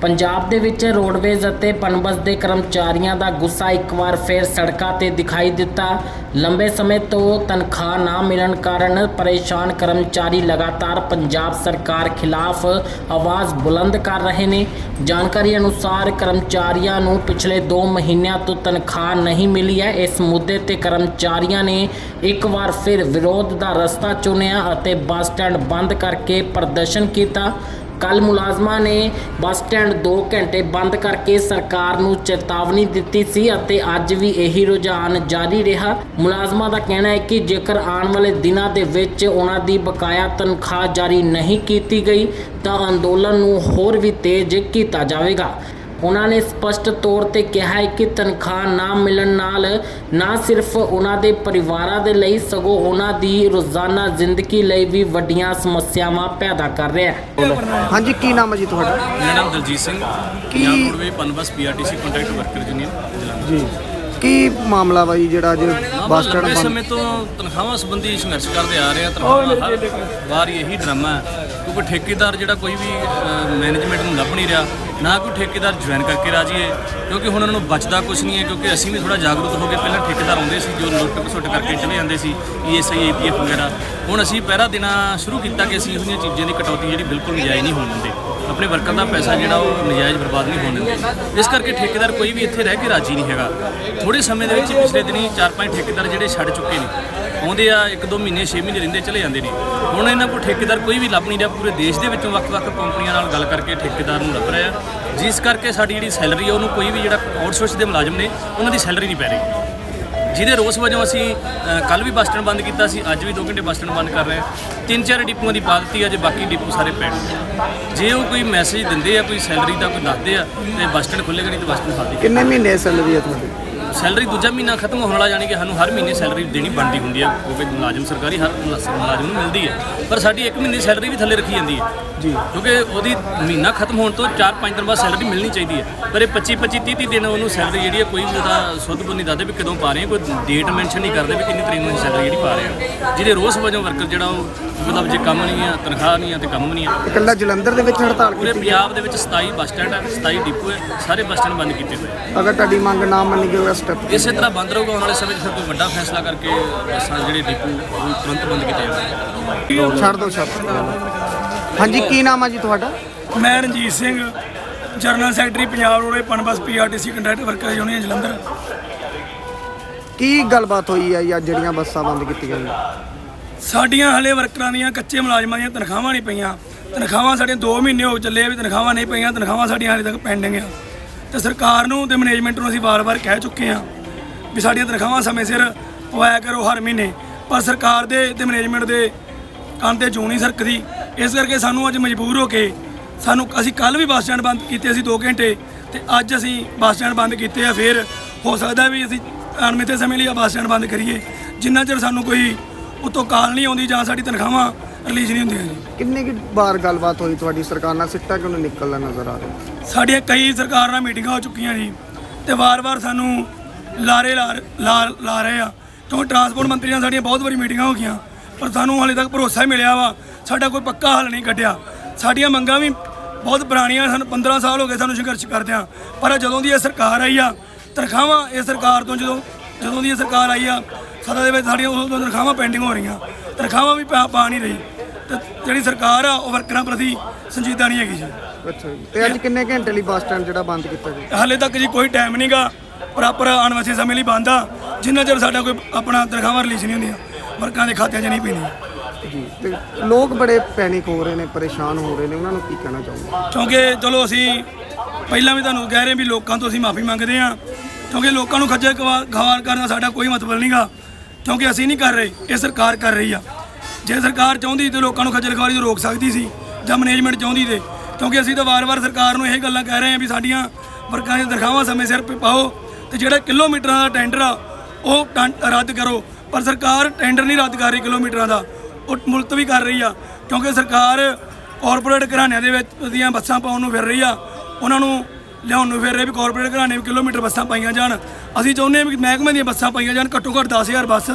ਪੰਜਾਬ ਦੇ ਵਿੱਚ ਰੋਡਵੇਜ਼ ਅਤੇ ਪਨਬਸ ਦੇ ਕਰਮਚਾਰੀਆਂ ਦਾ ਗੁੱਸਾ ਇੱਕ ਵਾਰ ਫੇਰ ਸੜਕਾਂ ਤੇ ਦਿਖਾਈ ਦਿੱਤਾ। ਲੰਬੇ ਸਮੇਂ ਤੋਂ ਤਨਖਾਹ ਨਾ ਮਿਲਣ ਕਾਰਨ ਪਰੇਸ਼ਾਨ ਕਰਮਚਾਰੀ ਲਗਾਤਾਰ ਪੰਜਾਬ ਸਰਕਾਰ ਖਿਲਾਫ ਆਵਾਜ਼ ਬੁਲੰਦ ਕਰ ਰਹੇ ਨੇ। ਜਾਣਕਾਰੀ ਅਨੁਸਾਰ ਕਰਮਚਾਰੀਆਂ ਨੂੰ ਪਿਛਲੇ 2 ਮਹੀਨਿਆਂ ਤੋਂ ਤਨਖਾਹ ਨਹੀਂ ਮਿਲੀ ਹੈ। ਇਸ ਮੁੱਦੇ ਤੇ ਕਰਮਚਾਰੀਆਂ ਨੇ ਇੱਕ ਵਾਰ ਫਿਰ ਵਿਰੋਧ ਦਾ ਰਸਤਾ ਚੁਣਿਆ ਅਤੇ ਬੱਸ ਸਟੈਂਡ ਬੰਦ ਕਰਕੇ ਪ੍ਰਦਰਸ਼ਨ ਕੀਤਾ। ਕੱਲ ਮੁਲਾਜ਼ਮਾਂ ਨੇ ਬੱਸ ਸਟੈਂਡ 2 ਘੰਟੇ ਬੰਦ ਕਰਕੇ ਸਰਕਾਰ ਨੂੰ ਚੇਤਾਵਨੀ ਦਿੱਤੀ ਸੀ ਅਤੇ ਅੱਜ ਵੀ ਇਹੀ ਰੁਝਾਨ ਜਾਰੀ ਰਿਹਾ। ਮੁਲਾਜ਼ਮਾਂ ਦਾ ਕਹਿਣਾ ਹੈ ਕਿ ਜੇਕਰ ਆਉਣ ਵਾਲੇ ਦਿਨਾਂ ਦੇ ਵਿੱਚ ਉਹਨਾਂ ਦੀ ਬਕਾਇਆ ਤਨਖਾਹ ਜਾਰੀ ਨਹੀਂ ਕੀਤੀ ਗਈ, ਤਾਂ ਅੰਦੋਲਨ ਨੂੰ ਹੋਰ ਵੀ ਤੇਜ਼ ਕੀਤਾ ਜਾਵੇਗਾ। ਉਹਨਾਂ ਨੇ ਸਪਸ਼ਟ ਤੌਰ ਤੇ ਕਿਹਾ ਹੈ ਕਿ ਤਨਖਾਹ ਨਾ ਮਿਲਣ ਨਾਲ ਨਾ ਸਿਰਫ ਉਹਨਾਂ ਦੇ ਪਰਿਵਾਰਾਂ ਦੇ ਲਈ ਸਗੋਂ ਉਹਨਾਂ ਦੀ ਰੋਜ਼ਾਨਾ ਜ਼ਿੰਦਗੀ ਲਈ ਵੀ ਵੱਡੀਆਂ ਸਮੱਸਿਆਵਾਂ ਪੈਦਾ ਕਰ ਰਿਹਾ ਹੈ। ਹਾਂਜੀ ਕੀ ਨਾਮ ਹੈ ਜੀ ਤੁਹਾਡਾ? ਮੇਰਾ ਨਾਮ ਦਲਜੀਤ ਸਿੰਘ। ਕੀ- roadway PUNBUS PRTC contract worker union Jalandhar ji. ਕੀ ਮਾਮਲਾ ਬਾਈ ਜਿਹੜਾ ਅੱਜ ਬੱਸ ਸਟੈਂਡ ਬੰਦ ਸਮੇਂ ਤੋਂ ਤਨਖਾਹਾਂ ਸੰਬੰਧੀ ਸੰਘਰਸ਼ ਕਰਦੇ ਆ ਰਹੇ ਆ ਤਨਖਾਹਾਂ ਹਰ ਵਾਰ ਇਹੀ ਡਰਾਮਾ ਹੈ। ਕੋਈ ਠੇਕੇਦਾਰ ਜਿਹੜਾ ਕੋਈ ਵੀ ਮੈਨੇਜਮੈਂਟ ਨੂੰ ਲੱਭ ਨਹੀਂ ਰਿਹਾ, ਨਾ ਕੋਈ ਠੇਕੇਦਾਰ ਜੁਆਇਨ ਕਰਕੇ ਰਾਜੀ ਹੈ ਕਿਉਂਕਿ ਹੁਣ ਉਹਨਾਂ ਨੂੰ ਬਚਦਾ ਕੁਝ ਨਹੀਂ ਹੈ ਕਿਉਂਕਿ ਅਸੀਂ ਵੀ ਥੋੜਾ ਜਾਗਰੂਕ ਹੋ ਗਏ ਪਹਿਲਾਂ ਠੇਕੇਦਾਰ ਆਉਂਦੇ ਸੀ, ਜੋ ਲੁੱਟ ਖਸੁੱਟ ਕਰਕੇ ਚਲੇ ਜਾਂਦੇ ਸੀ ਈਐਸਆਈ ਏਪੀਐਫ ਵਗੈਰਾ। ਹੁਣ ਅਸੀਂ ਪਹਿਰਾ ਦੇਣਾ ਸ਼ੁਰੂ ਕੀਤਾ ਕਿ ਅਸੀਂ ਇਹੋ ਜਿਹੀਆਂ ਚੀਜ਼ਾਂ ਦੀ ਕਟੌਤੀ ਜਿਹੜੀ ਬਿਲਕੁਲ ਨਜਾਇਜ਼ ਨਹੀਂ ਹੋਣ ਦਿੰਦੇ। ਆਪਣੇ ਵਰਕਰ ਦਾ ਪੈਸਾ ਜਿਹੜਾ ਉਹ ਨਜਾਇਜ਼ ਬਰਬਾਦ ਨਹੀਂ ਹੋਣ ਦਿੰਦੇ। ਇਸ ਕਰਕੇ ਠੇਕੇਦਾਰ ਕੋਈ ਵੀ ਇੱਥੇ ਰਹਿ ਕੇ ਰਾਜੀ ਨਹੀਂ ਹੈਗਾ। ਥੋੜੇ ਸਮੇਂ ਦੇ ਵਿੱਚ ਪਿਛਲੇ ਦਿਨੀ 4-5 ਠੇਕੇਦਾਰ ਜਿਹੜੇ ਛੱਡ ਚੁੱਕੇ ਨੇ, ਆਉਂਦੇ ਆ 1-2 ਮਹੀਨੇ 6 ਮਹੀਨੇ ਰਹਿੰਦੇ, ਚਲੇ ਜਾਂਦੇ ਨੇ। ਹੁਣ ਇਹਨਾਂ ਕੋਲ ਠੇਕੇਦਾਰ ਕੋਈ ਵੀ ਲੱਭ ਨਹੀਂ ਰਿਹਾ, ਪੂਰੇ ਦੇਸ਼ ਦੇ ਵਿੱਚੋਂ ਵੱਖ-ਵੱਖ ਕੰਪਨੀਆਂ ਨਾਲ ਗੱਲ ਕਰਕੇ ਠੇਕੇਦਾਰ ਨੂੰ ਲੱਭ ਰਿਹਾ। ਜਿਸ ਕਰਕੇ ਸਾਡੀ ਜਿਹੜੀ ਸੈਲਰੀ ਆ, ਉਹਨੂੰ ਕੋਈ ਵੀ ਜਿਹੜਾ ਆਊਟਸੋਰਸ ਦੇ ਮੁਲਾਜ਼ਮ ਨੇ, ਉਹਨਾਂ ਦੀ ਸੈਲਰੀ ਨਹੀਂ ਪੈ ਰਹੀ। ਜਿਹਦੇ ਰੋਸ ਵਜੋਂ ਅਸੀਂ ਕੱਲ ਵੀ ਬੱਸ ਸਟੈਂਡ ਬੰਦ ਕੀਤਾ ਸੀ, ਅੱਜ ਵੀ 2 ਘੰਟੇ ਬੱਸ ਸਟੈਂਡ ਬੰਦ ਕਰ ਰਹੇ ਹਾਂ। ਤਿੰਨ ਚਾਰ ਡਿਪੂਆਂ ਦੀ ਪਾ ਦਿੱਤੀ ਜੇ ਬਾਕੀ ਡਿਪੂ ਸਾਰੇ ਪੈਣ। ਜੇ ਉਹ ਕੋਈ ਮੈਸੇਜ ਦਿੰਦੇ ਆ, ਕੋਈ ਸੈਲਰੀ ਦਾ ਕੋਈ ਦੱਸਦੇ ਆ, ਤੇ ਬੱਸ ਸਟੈਂਡ ਖੁੱਲੇਗਾ ਨਹੀਂ ਤੇ ਬੱਸ ਸਟੈਂਡ ਖਾਲੀ ਕਿੰਨੇ ਮਹੀਨੇ ਸੈਲਰੀ ਹੈ ਤੁਹਾਡੀ? ਸੈਲਰੀ ਦੂਜਾ ਮਹੀਨਾ ਖਤਮ ਹੋਣ ਵਾਲਾ ਯਾਨੀ ਕਿ ਸਾਨੂੰ ਹਰ ਮਹੀਨੇ ਸੈਲਰੀ ਦੇਣੀ ਬਣਦੀ ਹੁੰਦੀ ਹੈ ਕਿਉਂਕਿ ਮੁਲਾਜ਼ਮ ਸਰਕਾਰੀ ਹਰ ਮੁਲਾ- ਮੁਲਾਜ਼ਮ ਨੂੰ ਮਿਲਦੀ ਹੈ ਪਰ ਸਾਡੀ ਇੱਕ ਮਹੀਨੇ ਸੈਲਰੀ ਵੀ ਥੱਲੇ ਰੱਖੀ ਜਾਂਦੀ ਹੈ। ਜੀ। ਕਿਉਂਕਿ ਉਹਦੀ ਮਹੀਨਾ ਖਤਮ ਹੋਣ ਤੋਂ 4-5 ਦਿਨ ਬਾਅਦ ਸੈਲਰੀ ਮਿਲਣੀ ਚਾਹੀਦੀ ਹੈ ਪਰ ਇਹ 25-25 30-30 ਦਿਨ ਉਹਨੂੰ ਸੈਲਰੀ ਜਿਹੜੀ ਹੈ ਕੋਈ ਵੀ ਉਹਦਾ ਸੁੱਧ ਬੁੱਧ ਨਹੀਂ ਦੱਸਦੇ ਵੀ ਕਦੋਂ ਪਾ ਰਹੇ ਹਾਂ ਕੋਈ ਡੇਟ ਮੈਂਸ਼ਨ ਨਹੀਂ ਕਰਦੇ ਵੀ ਕਿੰਨੀ ਤਰੀਕ ਨੂੰ ਸੈਲਰੀ ਜਿਹੜੀ ਪਾ ਰਹੇ ਹਾਂ ਜਿਹਦੇ ਰੋਸ ਵਜੋਂ ਵਰਕਰ ਜਿਹੜਾ ਉਹ ਮਤਲਬ ਜੇ ਕੰਮ ਨਹੀਂ ਆ ਤਨਖਾਹ ਨਹੀਂ ਆ ਤੇ ਕੰਮ ਨਹੀਂ ਆ। ਇਕੱਲਾ ਜਲੰਧਰ ਦੇ ਵਿੱਚ ਹੜਤਾਲ ਪੂਰੇ ਪੰਜਾਬ ਦੇ ਵਿੱਚ 27 ਬੱਸ ਸਟੈਂਡ ਹੈ 27 ਡਿਪੂ ਹੈ ਸਾਰੇ ਬੱਸ ਸਟੈਂਡ ਬੰਦ ਕੀਤੇ ਹੋਏ ਆ। ਅਗਰ ਤੁਹਾਡੀ ਮੰਗ ਨਾ ਮੰਨੀ ਗਈ ਸਟੈਪ ਇਸੇ ਤਰ੍ਹਾਂ ਬੰਦ ਰਹੂਗਾ ਆਉਣ ਵਾਲੇ ਸਮੇਂ 'ਚ ਫਿਰ ਕੋਈ ਵੱਡਾ ਫੈਸਲਾ ਕਰਕੇ ਬੱਸਾਂ ਜਿਹੜੇ ਡਿਪੂ ਉਹ ਤੁਰੰਤ ਬੰਦ ਕੀਤੇ ਜਾਣਗੇ। ਛੱਡ ਦਿਓ ਛੱਡ ਹਾਂਜੀ ਕੀ ਨਾਮ ਹੈ ਜੀ ਤੁਹਾਡਾ? ਮੈਂ Ranjit Singh general secretary Punjab roadway PUNBUS PRTC contract worker union Jalandhar. ਕੀ ਗੱਲਬਾਤ ਹੋਈ ਹੈ ਜੀ ਅੱਜ ਜਿਹੜੀਆਂ ਬੱਸਾਂ ਬੰਦ ਕੀਤੀਆਂ ਗਈਆਂ? ਸਾਡੀਆਂ ਹਲੇ ਵਰਕਰਾਂ ਦੀਆਂ ਕੱਚੇ ਮੁਲਾਜ਼ਮਾਂ ਦੀਆਂ ਤਨਖਾਹਾਂ ਨਹੀਂ ਪਈਆਂ। ਤਨਖਾਹਾਂ ਸਾਡੀਆਂ 2 ਮਹੀਨੇ ਹੋ ਚੱਲੇ ਆ ਵੀ ਤਨਖਾਹਾਂ ਨਹੀਂ ਪਈਆਂ ਤਨਖਾਹਾਂ ਸਾਡੀਆਂ ਹਲੇ ਤੱਕ ਪੈਂਡਿੰਗ ਆ। ਤੇ ਸਰਕਾਰ ਨੂੰ ਤੇ ਮੈਨੇਜਮੈਂਟ ਨੂੰ ਅਸੀਂ ਵਾਰ-ਵਾਰ ਕਹਿ ਚੁੱਕੇ ਹਾਂ ਵੀ ਸਾਡੀਆਂ ਤਨਖਾਹਾਂ ਸਮੇਂ ਸਿਰ ਪਵਾਇਆ ਕਰੋ ਹਰ ਮਹੀਨੇ। ਪਰ ਸਰਕਾਰ ਦੇ ਤੇ ਮੈਨੇਜਮੈਂਟ ਦੇ ਕੰਨ ਤੇ ਜੂੰ ਨਹੀਂ ਸਰਕਦੀ। ਇਸ ਕਰਕੇ ਸਾਨੂੰ ਅੱਜ ਮਜਬੂਰ ਹੋ ਕੇ ਸਾਨੂੰ ਅਸੀਂ ਕੱਲ ਵੀ ਬੱਸ ਸਟੈਂਡ ਬੰਦ ਕੀਤੇ ਸੀ 2 ਘੰਟੇ ਤੇ ਅੱਜ ਅਸੀਂ ਬੱਸ ਸਟੈਂਡ ਬੰਦ ਕੀਤੇ ਆ ਫਿਰ। ਹੋ ਸਕਦਾ ਵੀ ਅਸੀਂ ਅਣਮਿੱਥੇ ਸਮੇਂ ਲਈ ਆ ਬੱਸ ਸਟੈਂਡ ਬੰਦ ਕਰੀਏ। ਜਿੰਨਾ ਚਿਰ ਸਾਨੂੰ ਕੋਈ ਉਤੋਂ ਕਾਲ ਨਹੀਂ ਆਉਂਦੀ ਜਾਂ ਸਾਡੀ ਤਨਖਾਹਾਂ ਰਿਲੀਜ਼ ਨਹੀਂ ਹੁੰਦੀਆਂ ਜੀ। ਕਿੰਨੀ ਕੁ ਵਾਰ ਗੱਲਬਾਤ ਹੋਈ ਤੁਹਾਡੀ? ਸਰਕਾਰ ਨਾਲ ਸਿੱਟਾ ਕਿਉਂ ਨਹੀਂ ਨਿਕਲਦਾ ਨਜ਼ਰ ਆ ਰਿਹਾ? ਸਾਡੀਆਂ ਕਈ ਸਰਕਾਰ ਨਾਲ ਮੀਟਿੰਗਾਂ ਹੋ ਚੁੱਕੀਆਂ ਜੀ ਤੇ ਵਾਰ-ਵਾਰ ਸਾਨੂੰ ਲਾਰੇ ਲਾ ਲਾ ਲਾ ਰਹੇ ਆ। ਕਿਉਂਕਿ ਟਰਾਂਸਪੋਰਟ ਮੰਤਰੀ ਨਾਲ ਸਾਡੀਆਂ ਬਹੁਤ ਵਾਰੀ ਮੀਟਿੰਗਾਂ ਹੋ ਗਈਆਂ ਪਰ ਸਾਨੂੰ ਹਾਲੇ ਤੱਕ ਭਰੋਸਾ ਹੀ ਮਿਲਿਆ ਵਾ ਸਾਡਾ ਕੋਈ ਪੱਕਾ ਹੱਲ ਨਹੀਂ ਕੱਢਿਆ। ਸਾਡੀਆਂ ਮੰਗਾਂ ਵੀ ਬਹੁਤ ਪੁਰਾਣੀਆਂ ਸਾਨੂੰ 15 ਸਾਲ ਹੋ ਗਏ ਸਾਨੂੰ ਸੰਘਰਸ਼ ਕਰਦਿਆਂ ਪਰ ਜਦੋਂ ਦੀ ਇਹ ਸਰਕਾਰ ਆਈ ਆ ਤਨਖਾਹਾਂ ਇਹ ਸਰਕਾਰ ਤੋਂ ਜਦੋਂ ਜਦੋਂ ਦੀ ਇਹ ਸਰਕਾਰ ਆਈ ਆ ਸਦਾ ਦੇ ਵਿੱਚ ਸਾਡੀਆਂ ਉਦੋਂ ਤੋਂ ਤਨਖਾਹਾਂ ਪੈਂਡਿੰਗ ਹੋ ਰਹੀਆਂ। ਤਨਖਾਹਾਂ ਵੀ ਪਾ ਪਾ ਨਹੀਂ ਰਹੀ। ਤੇ ਜਿਹੜੀ ਸਰਕਾਰ ਆ ਉਹ ਵਰਕਰਾਂ ਪ੍ਰਤੀ ਸੰਜੀਦਾ ਨਹੀਂ ਹੈਗੀ ਜੀ। ਅੱਛਾ ਜੀ। ਤੇ ਅੱਜ ਕਿੰਨੇ ਘੰਟੇ ਲਈ ਬੱਸ ਸਟੈਂਡ ਜਿਹੜਾ ਬੰਦ ਕੀਤਾ ਗਿਆ? ਹਾਲੇ ਤੱਕ ਜੀ ਕੋਈ ਟਾਈਮ ਨਹੀਂਗਾ ਪ੍ਰੋਪਰ ਵਾਲੇ ਸਮੇਂ ਲਈ ਬੰਦ ਆ। ਜਿੰਨਾ ਚਿਰ ਸਾਡਾ ਕੋਈ ਆਪਣਾ ਤਨਖਾਹਾਂ ਰਿਲੀਜ਼ ਨਹੀਂ ਹੁੰਦੀਆਂ ਵਰਕਰਾਂ ਦੇ ਖਾਤਿਆਂ 'ਚ ਨਹੀਂ ਪੈਂਦੀਆਂ। ਜੀ। ਤੇ ਲੋਕ ਬੜੇ ਪੈਨਿਕ ਹੋ ਰਹੇ ਨੇ ਪਰੇਸ਼ਾਨ ਹੋ ਰਹੇ ਨੇ। ਉਹਨਾਂ ਨੂੰ ਕੀ ਕਹਿਣਾ ਚਾਹੁੰਦੇ ਕਿਉਂਕਿ ਚਲੋ ਅਸੀਂ ਪਹਿਲਾਂ ਵੀ ਤੁਹਾਨੂੰ ਕਹਿ ਰਹੇ ਵੀ ਲੋਕਾਂ ਤੋਂ ਅਸੀਂ ਮਾਫੀ ਮੰਗਦੇ ਹਾਂ। ਕਿਉਂਕਿ ਲੋਕਾਂ ਨੂੰ ਖੱਜਲ ਖਵਾ- ਖਵਾਰ ਕਰਨ ਦਾ ਸਾਡਾ ਕੋਈ ਮਤਲਬ ਨਹੀਂਗਾ ਕਿਉਂਕਿ ਅਸੀਂ ਨਹੀਂ ਕਰ ਰਹੇ, ਇਹ ਸਰਕਾਰ ਕਰ ਰਹੀ ਆ। ਜੇ ਸਰਕਾਰ ਚਾਹੁੰਦੀ ਤੇ ਲੋਕਾਂ ਨੂੰ ਖੱਜਲ ਖਵਾਰੀ ਤੋਂ ਰੋਕ ਸਕਦੀ ਸੀ ਜਾਂ ਮੈਨੇਜਮੈਂਟ ਚਾਹੁੰਦੀ ਤੇ, ਕਿਉਂਕਿ ਅਸੀਂ ਤਾਂ ਵਾਰ-ਵਾਰ ਸਰਕਾਰ ਨੂੰ ਇਹ ਗੱਲਾਂ ਕਹਿ ਰਹੇ ਹਾਂ ਵੀ ਸਾਡੀਆਂ ਵਰਕਰਾਂ ਦੀਆਂ ਤਨਖਾਹਾਂ ਸਮੇਂ ਸਿਰ ਪਾਓ ਤੇ ਜਿਹੜਾ ਕਿਲੋਮੀਟਰਾਂ ਦਾ ਟੈਂਡਰ ਆ, ਉਹ ਟੰ- ਰੱਦ ਕਰੋ। ਪਰ ਸਰਕਾਰ ਟੈਂਡਰ ਨਹੀਂ ਰੱਦ ਕਰ ਰਹੀ ਕਿਲੋਮੀਟਰਾਂ ਦਾ, ਉਹ ਮੁਲਤਵੀ ਕਰ ਰਹੀ ਆ, ਕਿਉਂਕਿ ਸਰਕਾਰ ਕਾਰਪੋਰੇਟ ਘਰਾਣਿਆਂ ਦੇ ਵਿੱਚ ਦੀਆਂ ਬੱਸਾਂ ਪਾਉਣ ਨੂੰ ਫਿਰ ਰਹੀ ਆ, ਉਹਨਾਂ ਨੂੰ ਲਿਆਉਣ ਨੂੰ ਫਿਰ ਰਹੇ ਵੀ ਕਾਰਪੋਰੇਟ ਘਰਾਣੇ ਵੀ ਕਿਲੋਮੀਟਰ ਬੱਸਾਂ ਪਾਈਆਂ ਜਾਣ। ਅਸੀਂ ਚਾਹੁੰਦੇ ਹਾਂ ਵੀ ਮਹਿਕਮੇ ਦੀਆਂ ਬੱਸਾਂ ਪਾਈਆਂ ਜਾਣ, ਘੱਟੋ ਘੱਟ 10000 ਬੱਸ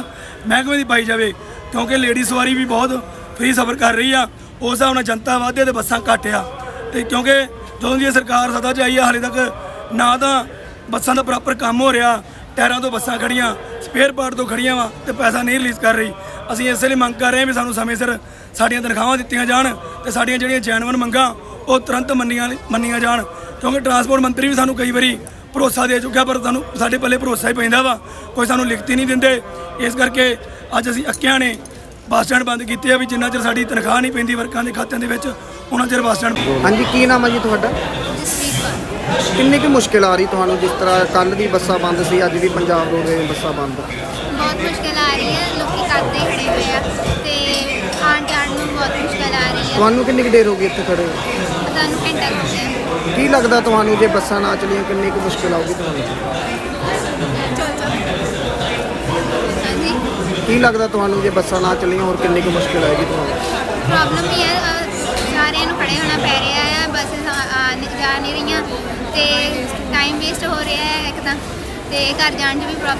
ਮਹਿਕਮੇ ਦੀ ਪਾਈ ਜਾਵੇ, ਕਿਉਂਕਿ ਲੇਡੀ ਸਵਾਰੀ ਵੀ ਬਹੁਤ ਫ੍ਰੀ ਸਫ਼ਰ ਕਰ ਰਹੀ ਆ, ਉਸ ਹਿਸਾਬ ਨਾਲ ਜਨਤਾ ਵਧੇ ਤੇ ਬੱਸਾਂ ਘੱਟ ਆ। ਤੇ ਕਿਉਂਕਿ ਜਦੋਂ ਦੀ ਸਰਕਾਰ ਸਦਾ ਚ ਆਈ ਆ, ਹਾਲੇ ਤੱਕ ਨਾ ਤਾਂ ਬੱਸਾਂ ਦਾ ਪ੍ਰੋਪਰ ਕੰਮ ਹੋ ਰਿਹਾ, ਟਾਇਰਾਂ ਤੋਂ ਬੱਸਾਂ ਖੜੀਆਂ ਸਪੇਅਰ ਪਾਰਟ ਤੋਂ ਖੜੀਆਂ ਵਾ ਤੇ ਪੈਸਾ ਨਹੀਂ ਰਿਲੀਜ਼ ਕਰ ਰਹੀ। ਅਸੀਂ ਇਸੇ ਲਈ ਮੰਗ ਕਰ ਰਹੇ ਹਾਂ ਵੀ ਸਾਨੂੰ ਸਮੇਂ ਸਿਰ ਸਾਡੀਆਂ ਤਨਖਾਹਾਂ ਦਿੱਤੀਆਂ ਜਾਣ ਤੇ ਸਾਡੀਆਂ ਜਿਹੜੀਆਂ ਜੈਨੂਇਨ ਮੰਗਾਂ ਉਹ ਤੁਰੰਤ ਮੰਨੀਆਂ ਮੰਨੀਆਂ ਜਾਣ। ਕਿਉਂਕਿ ਟਰਾਂਸਪੋਰਟ ਮੰਤਰੀ ਵੀ ਸਾਨੂੰ ਕਈ ਵਾਰੀ ਭਰੋਸਾ ਦੇ ਚੁੱਕਿਆ ਪਰ ਸਾਨੂੰ ਸਾਡੇ ਪੱਲੇ ਭਰੋਸਾ ਹੀ ਪੈਂਦਾ ਵਾ। ਕੋਈ ਸਾਨੂੰ ਲਿਖਤੀ ਨਹੀਂ ਦਿੰਦੇ। ਇਸ ਕਰਕੇ ਅੱਜ ਅਸੀਂ ਅੱਕਿਆਂ ਨੇ ਬੱਸ ਸਟੈਂਡ ਬੰਦ ਕੀਤੇ ਆ ਵੀ ਜਿੰਨਾ ਚਿਰ ਸਾਡੀ ਤਨਖਾਹ ਨਹੀਂ ਪੈਂਦੀ ਵਰਕਾਂ ਦੇ ਖਾਤਿਆਂ ਦੇ ਵਿੱਚ ਉਹਨਾਂ ਚਿਰ ਬੱਸ ਸਟੈਂਡ ਹਾਂਜੀ ਕੀ ਨਾਮ ਹੈ ਜੀ ਤੁਹਾਡਾ? ਕਿੰਨੀ ਕੁ ਮੁਸ਼ਕਿਲ ਆ ਰਹੀ ਤੁਹਾਨੂੰ ਜਿਸ ਤਰ੍ਹਾਂ ਕੱਲ ਦੀ ਬੱਸਾਂ ਬੰਦ ਸੀ ਅੱਜ ਵੀ ਪੰਜਾਬ ਰੋਡਵੇਜ਼ ਬੱਸਾਂ ਬੰਦ? ਬਹੁਤ ਮੁਸ਼ਕਿਲ ਆ ਰਹੀ ਹੈ ਲੋਕੀ ਕਰਦੇ ਖੜੇ ਹੋਏ ਆ ਤੇ ਆਉਣ ਜਾਣ ਨੂੰ ਬਹੁਤ ਮੁਸ਼ਕਿਲ ਆ ਰਹੀ ਹੈ ਤੁਹਾਨੂੰ ਕਿੰਨੀ ਕੁ ਦੇਰ ਹੋ ਗਈ ਇੱਥੇ ਖੜੇ ਹੋ? ਸਾਨੂੰ ਘੰਟਾ ਹੋ ਗਿਆ। ਕੀ ਲੱਗਦਾ ਤੁਹਾਨੂੰ ਜੇ ਬੱਸਾਂ ਨਾ ਚੱਲੀਆਂ ਕਿੰਨੀ ਕੁ ਮੁਸ਼ਕਿਲ ਆਊਗੀ ਤੁਹਾਨੂੰ? ਹਾਂਜੀ। ਕੀ ਲੱਗਦਾ ਤੁਹਾਨੂੰ ਜੇ ਬੱਸਾਂ ਨਾ ਚੱਲੀਆਂ ਹੋਰ ਕਿੰਨੀ ਕੁ ਮੁਸ਼ਕਿਲ ਆਏਗੀ ਤੁਹਾਨੂੰ? ਪ੍ਰੋਬਲਮ ਹੀ ਹੈ ਅਹ, ਸਾਰਿਆਂ ਨੂੰ ਖੜੇ ਹੋਣਾ ਪੈ ਰਿਹਾ ਹੈ ਬੱਸ ਆ ਨਹੀਂ- ਜਾ ਨਹੀਂ ਰਹੀਆਂ ਤੇ ਟਾਈਮ ਵੇਸਟ ਹੋ ਰਿਹਾ ਹੈ ਇੱਕ ਤਾਂ ਤੇ ਘਰ ਜਾਣ 'ਚ ਵੀ ਪ੍ਰੋਬਲਮ